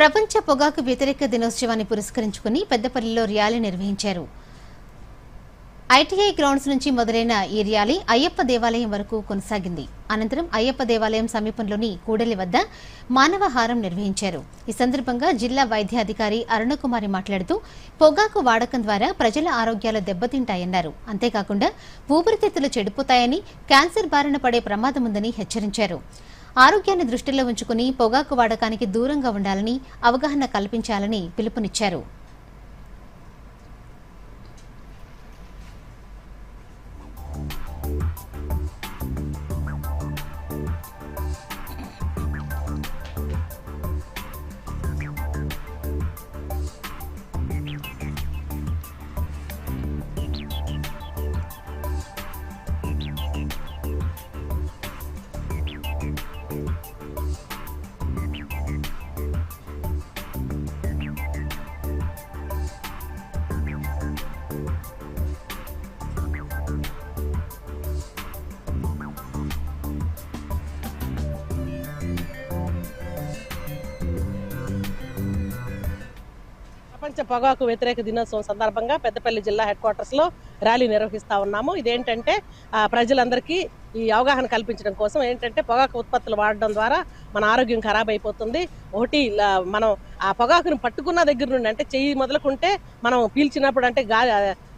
ప్రపంచ పొగాకు వ్యతిరేక దినోత్సవాన్ని పురస్కరించుకుని పెద్దపల్లిలో ర్యాలీ నిర్వహించారు. ఐటీఐ గ్రౌండ్స్ నుంచి మొదలైన ఈ ర్యాలీ అయ్యప్ప దేవాలయం వరకు కొనసాగింది. అనంతరం అయ్యప్ప దేవాలయం సమీపంలోని కూడలి వద్ద మానవహారం నిర్వహించారు. ఈ సందర్భంగా జిల్లా వైద్యాధికారి అరుణకుమారి మాట్లాడుతూ పొగాకు వాడకం ద్వారా ప్రజల ఆరోగ్యాలు దెబ్బతింటాయన్నారు. అంతేకాకుండా ఊపిరితిత్తులు చెడిపోతాయని క్యాన్సర్ బారిన పడే ప్రమాదముందని హెచ్చరించారు. ఆరోగ్యాన్ని దృష్టిలో ఉంచుకుని పొగాకు వాడకానికి దూరంగా ఉండాలని అవగాహన కల్పించాలని పిలుపునిచ్చారు. ప్రపంచ పొగాకు వ్యతిరేక దినోత్సవం సందర్భంగా పెద్దపల్లి జిల్లా హెడ్ క్వార్టర్స్లో ర్యాలీ నిర్వహిస్తా ఉన్నాము. ఇదేంటంటే ప్రజలందరికీ ఈ అవగాహన కల్పించడం కోసం ఏంటంటే పొగాకు ఉత్పత్తులు వాడడం ద్వారా మన ఆరోగ్యం ఖరాబ్ అయిపోతుంది. ఒకటి మనం ఆ పొగాకును పట్టుకున్న దగ్గర నుండి అంటే చెయ్యి మొదలుకుంటే మనం పీల్చినప్పుడు అంటే గాలి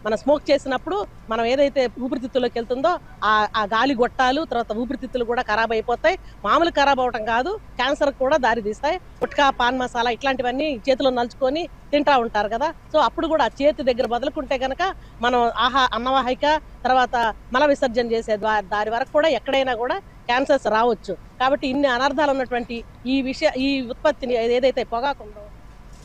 మనం స్మోక్ చేసినప్పుడు మనం ఏదైతే ఊపిరితిత్తులోకి వెళ్తుందో ఆ ఆ గాలి గొట్టాలు తర్వాత ఊపిరితిత్తులు కూడా ఖరాబ్ అయిపోతాయి. మామూలు ఖరాబ్ అవ్వటం కాదు క్యాన్సర్ కూడా దారి తీస్తాయి. గుట్కా పాన్ మసాలా ఇట్లాంటివన్నీ చేతిలో నలుచుకొని తింటా ఉంటారు కదా. సో అప్పుడు కూడా ఆ చేతి దగ్గర బదులుకుంటే కనుక మనం ఆహా అన్నవాహిక తర్వాత మల విసర్జన చేసే దారి వరకు కూడా ఎక్కడైనా కూడా క్యాన్సర్స్ రావచ్చు. కాబట్టి ఇన్ని అనర్థాలు ఉన్నటువంటి ఈ విషయ ఈ ఉత్పత్తిని ఏదైతే పొగాకుందో